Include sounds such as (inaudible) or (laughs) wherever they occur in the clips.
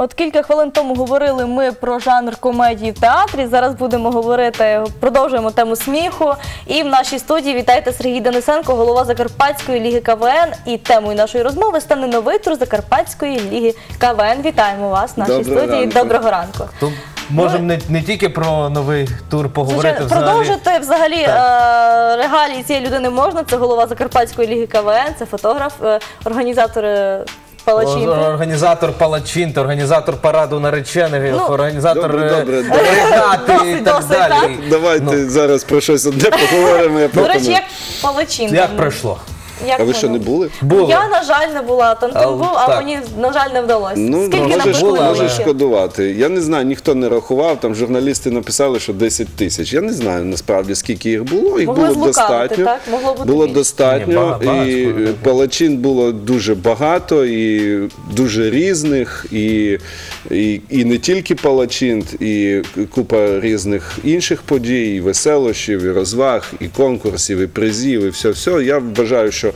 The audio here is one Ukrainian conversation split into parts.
От кілька хвилин тому говорили ми про жанр комедії в театрі. Зараз будемо говорити, продовжуємо тему сміху. І в нашій студії вітайте Сергій Денисенко, голова Закарпатської ліги КВН. І темою нашої розмови стане новий тур Закарпатської ліги КВН. Вітаємо вас в нашій Доброго студії. ранку. Доброго ранку. То можемо не, не тільки про новий тур поговорити Звичайно, взагалі. продовжити взагалі е, регалії цієї людини можна. Це голова Закарпатської ліги КВН, це фотограф, е, організатор е, Палачинки. Організатор Палачинти, організатор параду наречених, Ну, організатор добре, е, добре. регати і так досить, далі. Давайте зараз про щось одне поговоримо. До речі, як Палачинка. Як пройшло? Як А ви що не були? Було. Я, на жаль, не була. Тонкин А, був, а так. мені, на жаль, не вдалося. Ну, Скільки можеш, було, але- можеш шкодувати. Я не знаю, ніхто не рахував. Там журналісти написали, що 10 тисяч. Я не знаю насправді скільки їх було. Їх Могли було злукавити, достатньо. так? Могло бути було більше. достатньо. Ні, бага- багато і було. палачин було дуже багато і дуже різних, і, і, і не тільки палачин, і купа різних інших подій, і веселощів, і розваг, і конкурсів, і призів, і все. все Я вважаю, що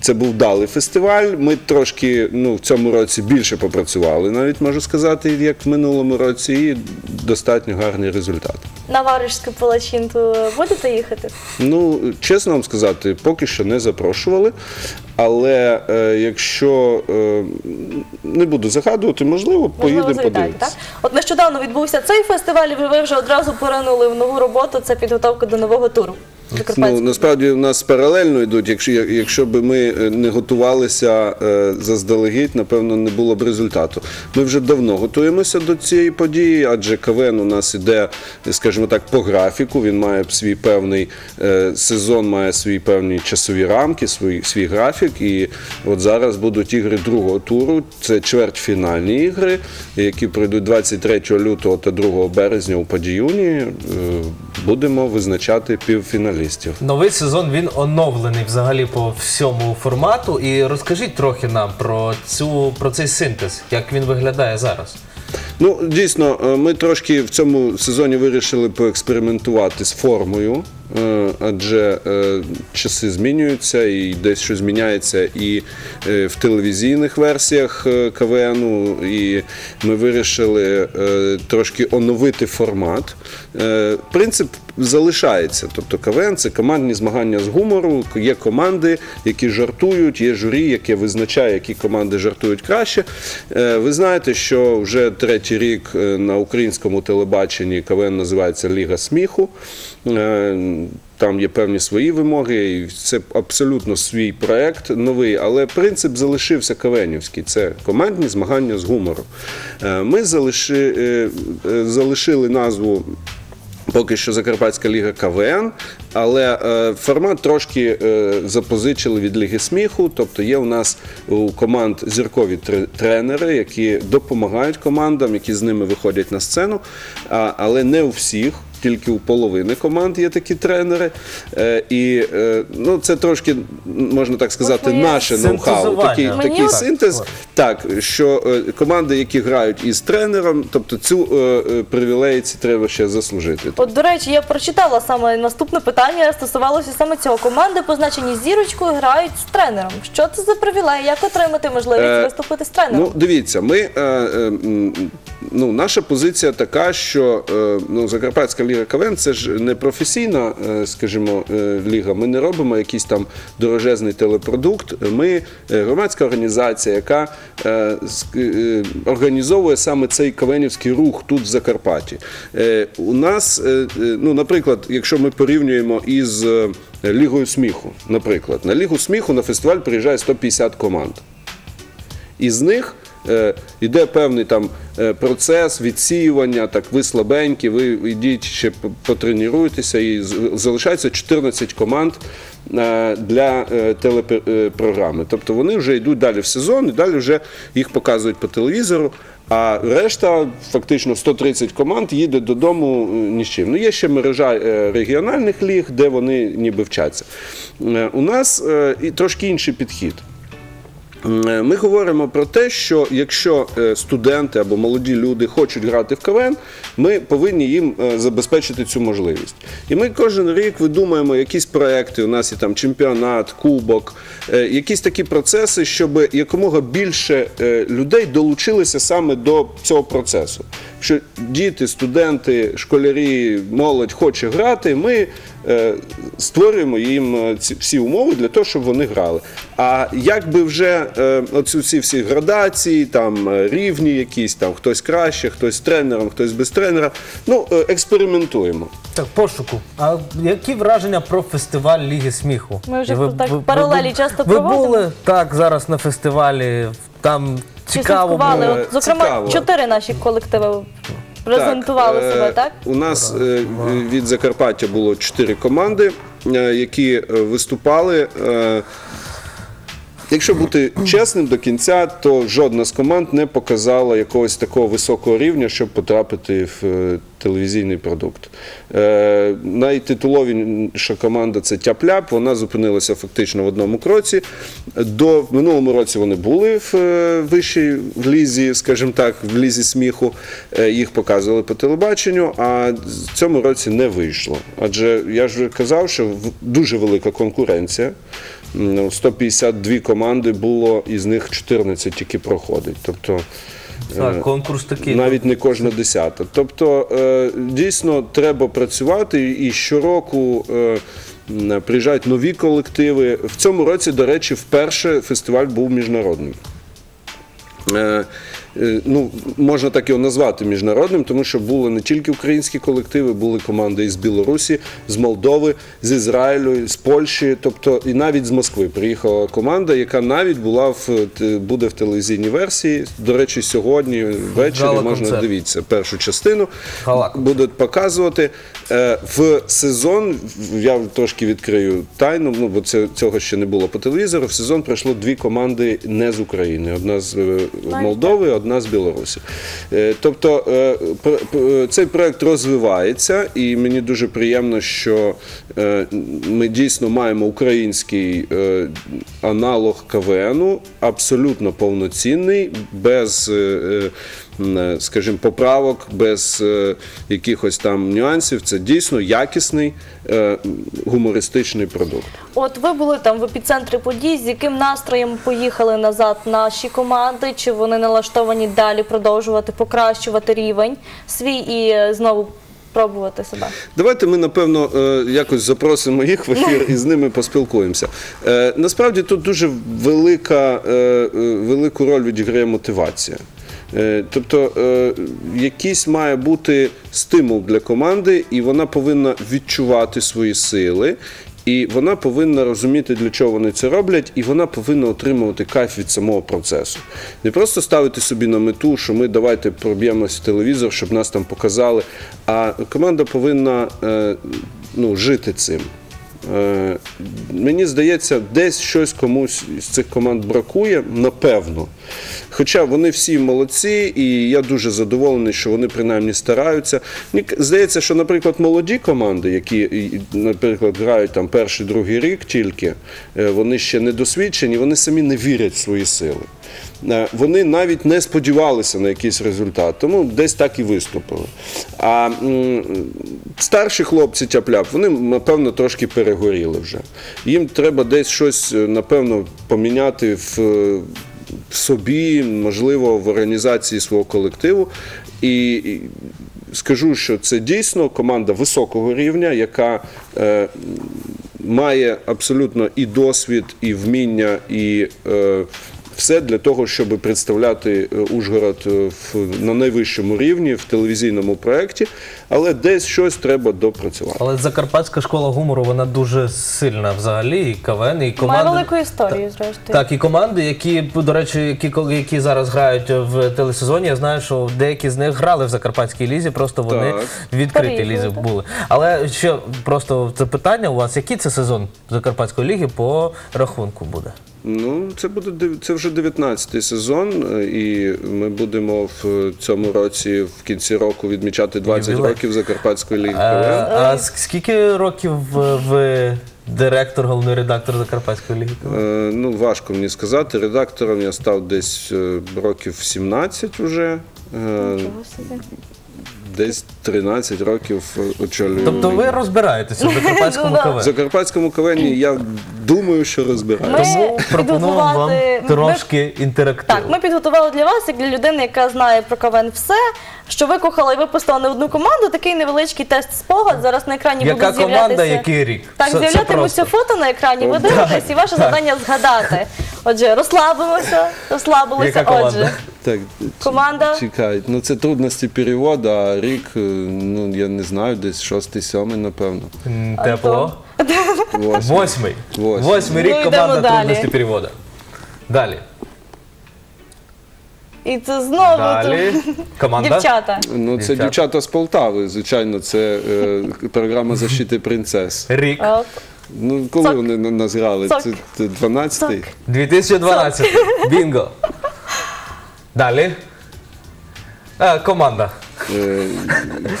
це був вдалий фестиваль. Ми трошки ну, в цьому році більше попрацювали, навіть можу сказати, як в минулому році, і достатньо гарний результат. На Варежську Палачинку будете їхати? Ну, чесно вам сказати, поки що не запрошували. Але е, якщо е, не буду загадувати, можливо, Можливо, поїдемо подивитися. От нещодавно відбувся цей фестиваль, і ви вже одразу поринули в нову роботу. Це підготовка до нового туру. Ну, насправді в нас паралельно йдуть. Якщо, якщо б ми е, не готувалися е, заздалегідь, напевно, не було б результату. Ми вже давно готуємося до цієї події, адже КВН у нас іде, скажімо так, по графіку. Він має свій певний е, сезон, має свої певні часові рамки, свій, свій графік. І от зараз будуть ігри другого туру. Це чвертьфінальні ігри, які пройдуть 23 лютого та 2 березня у Падіюні. Будемо визначати півфіналістів. Новий сезон він оновлений взагалі по всьому формату. І розкажіть трохи нам про цю про цей синтез, як він виглядає зараз. Ну, дійсно, е, ми трошки в цьому сезоні вирішили поекспериментувати з формою, адже е, часи змінюються і десь щось зміняється і е, в телевізійних версіях е, КВНу, і ми вирішили е, трошки оновити формат. Е, Принцип залишається. Тобто КВН це командні змагання з гумору. Є команди, які жартують, є журі, яке визначає, які команди жартують краще. Е, Ви знаєте, що вже третій рік е, на українському телебаченні КВН називається Ліга сміху. Е, Там є певні свої вимоги, і це абсолютно свій проект новий, але принцип залишився КВНівський. Це командні змагання з гумором. Е, Ми залиши, залишили назву Поки що Закарпатська ліга КВН, але е, формат трошки е, запозичили від Ліги сміху. Тобто є у нас у команд зіркові тре- тренери, які допомагають командам, які з ними виходять на сцену, а, але не у всіх. Тільки у половини команд є такі тренери, е, і е, ну це трошки можна так сказати, моє наше ноу-хау. Такий, Мені такий от- синтез. Так, що е, команди, які грають із тренером, тобто цю е, е, привілеї ці треба ще заслужити. От, до речі, я прочитала саме наступне питання стосувалося саме цього. Команди, позначені зірочкою, грають з тренером. Що це за привілей? Як отримати можливість Е, виступити з тренером? Ну, дивіться, ми, е, е, ну, наша позиція така, що е, ну, Закарпатська ліга КВН це ж не професійна, е, скажімо, е, ліга. Ми не робимо якийсь там дорожезний телепродукт. Ми е, громадська організація, яка організовує саме цей кавенівський рух тут в Закарпатті. У нас, ну, наприклад, якщо ми порівнюємо із Лігою сміху, наприклад, на Лігу сміху на фестиваль приїжджає 150 команд. Із них йде певний там е, процес відсіювання, так ви слабенькі, ви йдіть ще потренуйтеся, і залишається 14 команд е, для е, телепрограми. Тобто вони вже йдуть далі в сезон, і далі вже їх показують по телевізору. А решта, фактично 130 команд, їде додому е, ні з чим. Ну, є ще мережа е, регіональних ліг, де вони ніби вчаться. Е, У нас е, і трошки інший підхід. Е, Ми говоримо про те, що якщо е, студенти або молоді люди хочуть грати в КВН, ми повинні їм е, забезпечити цю можливість. І ми кожен рік видумуємо якісь проекти. У нас є там чемпіонат, кубок, якісь такі процеси, щоб якомога більше людей долучилися саме до цього процесу. Якщо діти, студенти, школярі, молодь хоче грати, ми е, створюємо їм е, ці всі умови для того, щоб вони грали. А як би вже е, оцю ці всі градації, там е, рівні якісь, там хтось краще, хтось з тренером, хтось без тренера, ну е, експериментуємо. Так, пошуку. А які враження про фестиваль Ліги сміху? Ми вже І так паралелі часто ви проводимо. були так зараз на фестивалі. Там Цікаво слідкували? було. Е, От, зокрема, цікаво. чотири наші колективи презентували е, себе, так? У нас е, від Закарпаття було чотири команди, е, які е, виступали. Е, Якщо бути чесним до кінця, то жодна з команд не показала якогось такого високого рівня, щоб потрапити в е, телевізійний продукт. Е, найтитуловіша команда це Тяп-Ляп, вона зупинилася фактично в одному кроці. До в минулому році вони були в е, вищій в лізі, скажімо так, в лізі сміху. Е, їх показували по телебаченню, а в цьому році не вийшло. Адже я ж казав, що дуже велика конкуренція. 152 команди було, із них 14 тільки проходить. Тобто Так, конкурс такий. навіть не кожна десята. Тобто е, дійсно треба працювати і щороку. е, Приїжджають нові колективи. В цьому році, до речі, вперше фестиваль був міжнародним. Е, ну, можна так його назвати міжнародним, тому що були не тільки українські колективи, були команди із Білорусі, з Молдови, з Ізраїлю, з Польщі, тобто і навіть з Москви приїхала команда, яка навіть була в буде в телевізійній версії. До речі, сьогодні ввечері можна дивіться першу частину. Гала-концерт. Будуть показувати Е, в сезон. Я трошки відкрию тайну, ну бо це цього ще не було по телевізору. В сезон пройшло дві команди не з України: одна з е, Молдови, одна з Білорусі. Е, Тобто е, цей проект розвивається, і мені дуже приємно, що е, ми дійсно маємо український аналог КВНу, абсолютно повноцінний, без. Е, Скажімо, поправок без е, якихось там нюансів. Це дійсно якісний е, гумористичний продукт. От ви були там в епіцентрі подій. З яким настроєм поїхали назад наші команди? Чи вони налаштовані далі продовжувати покращувати рівень свій і знову пробувати себе? Давайте ми, напевно, якось запросимо їх в ефір і з ними поспілкуємося. Насправді тут дуже велика, велику роль відіграє мотивація. Е, Тобто е, якийсь має бути стимул для команди, і вона повинна відчувати свої сили. І вона повинна розуміти, для чого вони це роблять, і вона повинна отримувати кайф від самого процесу. Не просто ставити собі на мету, що ми давайте проб'ємось в телевізор, щоб нас там показали. А команда повинна е, ну, жити цим. Мені здається, десь щось комусь з цих команд бракує, напевно. Хоча вони всі молодці, і я дуже задоволений, що вони принаймні стараються. Мені здається, що, наприклад, молоді команди, які, наприклад, грають там перший, другий рік тільки, е, вони ще не досвідчені, вони самі не вірять в свої сили. Е, Вони навіть не сподівалися на якийсь результат, тому десь так і виступили. А старші хлопці тяп-ляп, вони, напевно, трошки перегоріли вже. Їм треба десь щось, е, напевно, поміняти в собі, можливо, в організації свого колективу. І, скажу, що це дійсно команда високого рівня, яка е, має абсолютно і досвід, і вміння, і е, все для того, щоб представляти е, Ужгород е, в, на найвищому рівні в телевізійному проєкті, але десь щось треба допрацювати. Але Закарпатська школа гумору вона дуже сильна взагалі, і КВН, і команди. Має велику історію, зрештою. Так, і команди, які, до речі, які, які зараз грають в телесезоні, я знаю, що деякі з них грали в Закарпатській лізі, просто вони Так. в відкритій Переїхали, лізі так. були. Але ще просто це питання у вас, який це сезон Закарпатської ліги по рахунку буде? Ну, це буде це вже 19-й сезон, е, і ми будемо в цьому році в кінці року відмічати 20 Ювілей. років Закарпатської ліги Е, КВН. А скільки років ви директор, головний редактор Закарпатської ліги? Е, Ну, важко мені сказати. Редактором я став десь е, років 17 вже. Е, Десь 13 років очолюю. Тобто ви розбираєтеся в (laughs) Закарпатському Ну, да. В Закарпатському КВНі я думаю, що розбираю. Ми Тому пропоную вам трошки інтерактиву. Так, ми підготували для вас, як для людини, яка знає про КВН все, що викохала і випустила не одну команду, такий невеличкий тест спогад. Зараз на екрані Яка будуть команда, який рік? Так, Це- це з'являтимуться просто. фото на екрані, ви дивитесь, і ваше завдання згадати. Отже, розслабимося, розслабилися. Яка команда? Отже, Так, Команда? Чекай, ну це трудності переводу, а рік, е, ну я не знаю, десь шостий, сьомий, напевно. М, Тепло. Восьмий. Восьмий. Восьмий. Восьмий рік Ну, йдемо команда далі. трудності переводу. Далі. І це знову Далі. тут Команда. дівчата. Ну, це Дівчата. дівчата з Полтави, звичайно, це е, програма защити принцес. Рік. Оп. Ну, коли Цок. вони на- нас грали? Цок. Це, це 12-й? 2012. (laughs) Бінго. Далі. Е, команда. Е,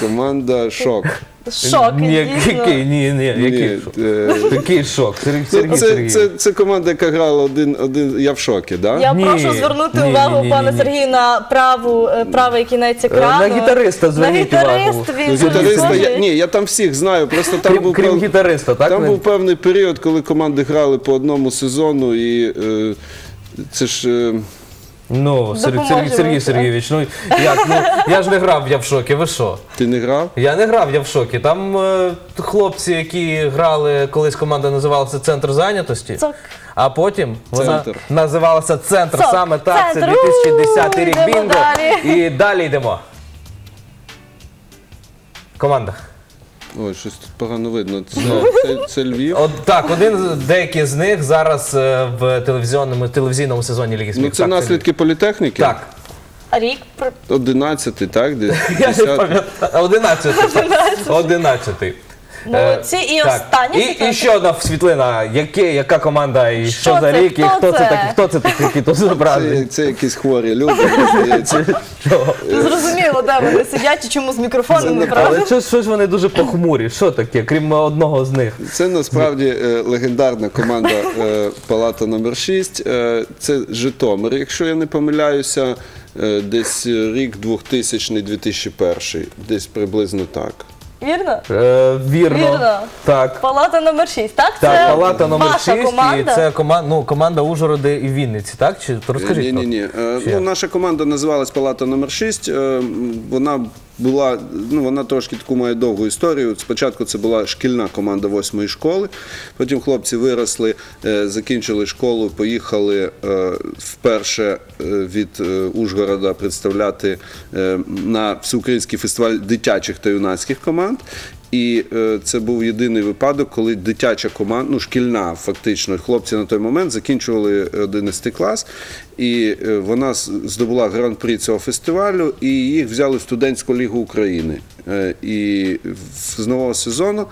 команда Шок. Шок, Ні, який, ні, ні, який Ні, шок. е, Який шок? Сергій, ну, Сергій, це, це, це команда, яка грала один, один я в шокі, да? Я Ні, прошу звернути ні, увагу ні, ні, пана ні. Сергія на праву, е, правий кінець екрану. на гітариста зверніть на увагу. гітарист, Він Ну, гітариста, я, ні, я там всіх знаю, просто там Крім, був крім пев- гітариста, так? Там був певний період, коли команди грали по одному сезону, і е, це ж. Е, Ну, Сергій, Допоможемо, Сергій, Сергій. Сергійович, ну як, ну я ж не грав, я в шокі, ви що? ти не грав? Я не грав, я в шокі. Там е, хлопці, які грали, колись команда називалася Центр зайнятості. Цок. А потім вона Центр. називалася Центр. Цок. Саме так, це 2010 рік Йдемо бінго. далі. І далі йдемо. Команда. Ой, щось тут погано видно. Це, це, це Львів. От так, один деякі з них зараз е, в телевізійному телевізійному сезоні Ліги Ну, Сміху. це Так, наслідки політехніки. Так. Рік пр- 11 так? Десь (laughs) Я не 10. пам'ятаю. Одинадцятий. Одинадцятий. Молодці. І Е, Так. остання І, світлина. і ще одна світлина. Яке, яка команда і що, Що за це? рік, і Хто хто це, це? такі, хто це такі, тут зображені? Це, це якісь хворі люди, мені здається. (laughs) Зрозуміло, де вони сидять і чому з мікрофонами, правда? Але щось, щось вони дуже похмурі. Що таке, крім одного з них? Це насправді е, легендарна команда е, Палата номер 6 Е, це Житомир, якщо я не помиляюся, е, десь рік 2000-2001, десь приблизно так. Вірно? Е, вірно. Вірно. Так. Палата номер 6, так? Так, це палата номер ваша 6 команда. і це команда, ну, команда Ужгороди і Вінниці, так? Чи то розкажіть? Ні, ні, ні. Е, Ну, наша команда називалась Палата номер 6 Е, Вона була, ну вона трошки таку має довгу історію. Спочатку це була шкільна команда восьмої школи. Потім хлопці виросли, е, закінчили школу, поїхали е, вперше е, від Ужгорода представляти на всеукраїнський фестиваль дитячих та юнацьких команд. І е, це був єдиний випадок, коли дитяча команда, ну шкільна, фактично, хлопці на той момент закінчували 11 клас, і е, вона здобула гран-при цього фестивалю, і їх взяли в студентську лігу України. Е, і з нового сезону.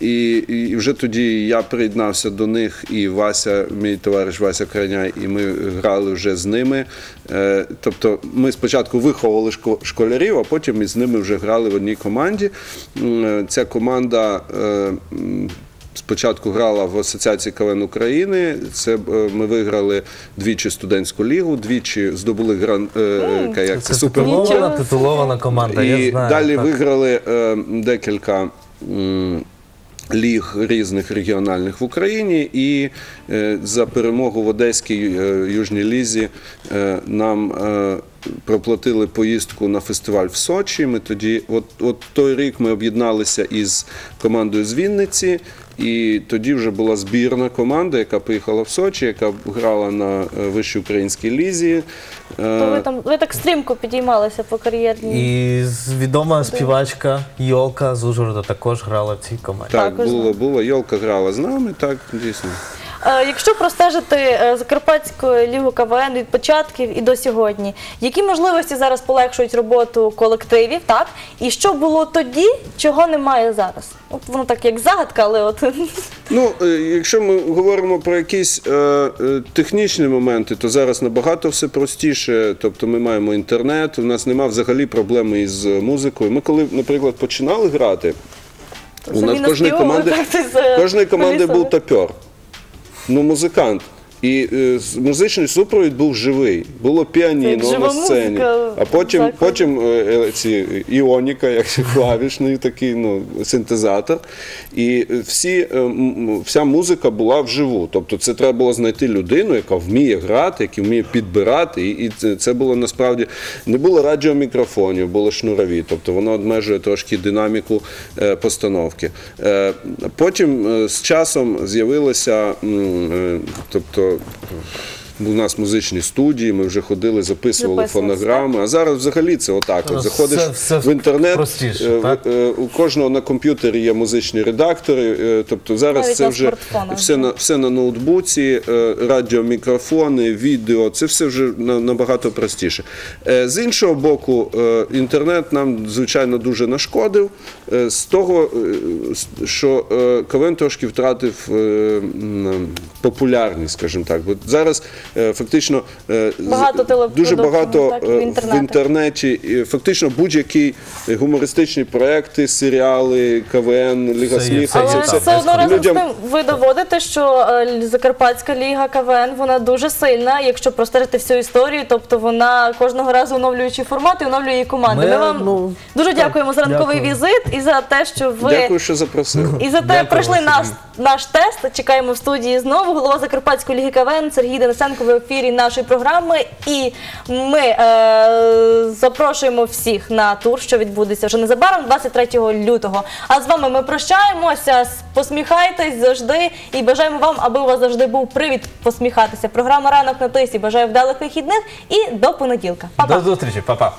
І, і вже тоді я приєднався до них, і Вася, мій товариш Вася Краняй, і ми грали вже з ними. Е, тобто ми спочатку виховували школярів, а потім із ними вже грали в одній команді. Е, Ця команда. е, Спочатку грала в Асоціації КВН України. Це е, ми виграли двічі студентську лігу, двічі здобули гран е, як Це супер. титулована, титулована команда, І я знаю. далі так. виграли е, декілька м, ліг різних регіональних в Україні. І е, за перемогу в Одеській е, Южній лізі е, нам проплатили поїздку на фестиваль в Сочі. Ми тоді, от, от той рік ми об'єдналися із командою з Вінниці. І тоді вже була збірна команда, яка поїхала в Сочі, яка грала на е, вищій українській лізі. Е, То ви там ви так стрімко підіймалися по кар'єрній. І відома співачка Йолка з Ужгорода також грала в цій команді. Так, було, було. Йолка грала з нами, так, дійсно. Е, Якщо простежити е, Закарпатську лігу КВН від початків і до сьогодні, які можливості зараз полегшують роботу колективів, так? І що було тоді, чого немає зараз? От воно так як загадка, але от (laughs) Ну, е, якщо ми говоримо про якісь е, е, технічні моменти, то зараз набагато все простіше. Тобто ми маємо інтернет, у нас немає взагалі проблеми із музикою. Ми коли, наприклад, починали грати, у нас команди, кожної команди був топер, ну музикант. І е, з- музичний супровід був живий. Було Це піаніно як на сцені. музика А потім, потім е, е, ці іоніка, як (laughs) клавішний такий ну, синтезатор. І е, всі, е, м- м- вся музика була вживу. Тобто це треба було знайти людину, яка вміє грати, яка вміє підбирати. І, і це, це було насправді не було радіомікрофонів, були шнурові. Тобто воно обмежує трошки динаміку е, постановки. Е, потім е, з часом м, е, тобто. フッ。У нас музичні студії, ми вже ходили, записували фонограми. А зараз взагалі це отак. От заходиш все- все в інтернет, простіше, е, в- так? е, у кожного на комп'ютері є музичні редактори. е, Тобто зараз Навіть це на вже все на все на ноутбуці, радіомікрофони, відео. Це все вже на- набагато простіше. З іншого боку, інтернет нам звичайно дуже нашкодив. З того, що КВН трошки втратив популярність, скажімо так. Бо зараз фактично е, Багато дуже багато так, в е, в інтернеті. Фактично будь-які гумористичні проекти, серіали, КВН, Ліга Все є, сміху. є Але там. все одно разом людям- з тим ви доводите, що е, Закарпатська ліга КВН вона дуже сильна, якщо простежити всю історію, тобто вона кожного разу оновлюючи формат і оновлює її команди. Ми, Ми, вам ну, дуже так, дякуємо за ранковий дякую. візит і за те, що ви Дякую, що запросили. і за те Дякую, пройшли наш, наш тест. Чекаємо в студії знову. Голова Закарпатської ліги КВН Сергій Денисенко в ефірі нашої програми. І ми е, запрошуємо всіх на тур, що відбудеться вже незабаром, 23 лютого. А з вами ми прощаємося. Посміхайтесь завжди і бажаємо вам, аби у вас завжди був привід посміхатися. Програма ранок на тисі. Бажаю вдалих вихідних і до понеділка. Па-па. До зустрічі, па-па.